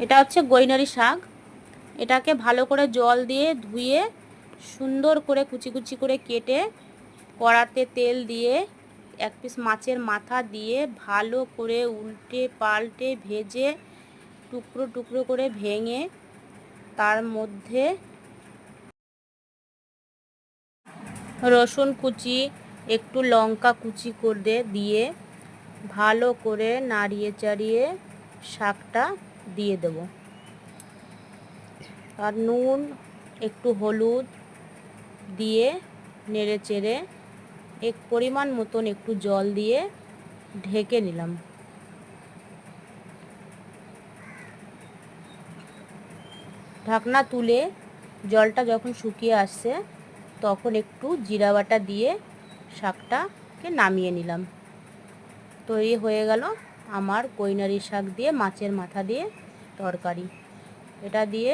এটা হচ্ছে গৈনারি শাক। এটাকে ভালো করে জল দিয়ে ধুয়ে, সুন্দর করে কুচি কুচি করে কেটে, কড়াতে তেল দিয়ে, এক পিস মাছের মাথা দিয়ে ভালো করে উল্টে পাল্টে ভেজে, টুকরো টুকরো করে ভেঙে, তার মধ্যে রসুন কুচি, একটু লঙ্কা কুচি করে দিয়ে ভালো করে নাড়িয়ে চাড়িয়ে শাকটা দিয়ে দেব। আর নুন, একটু হলুদ দিয়ে নেড়ে চেড়ে এক পরিমাণ মতন একটু জল দিয়ে ঢেকে নিলাম। ঢাকনা তুলে জলটা যখন শুকিয়ে আসছে, তখন একটু জিরা বাটা দিয়ে শাকটাকে নামিয়ে নিলাম। তৈরি হয়ে গেল আমার কৈনারি শাক দিয়ে মাছের মাথা দিয়ে তরকারি। এটা দিয়ে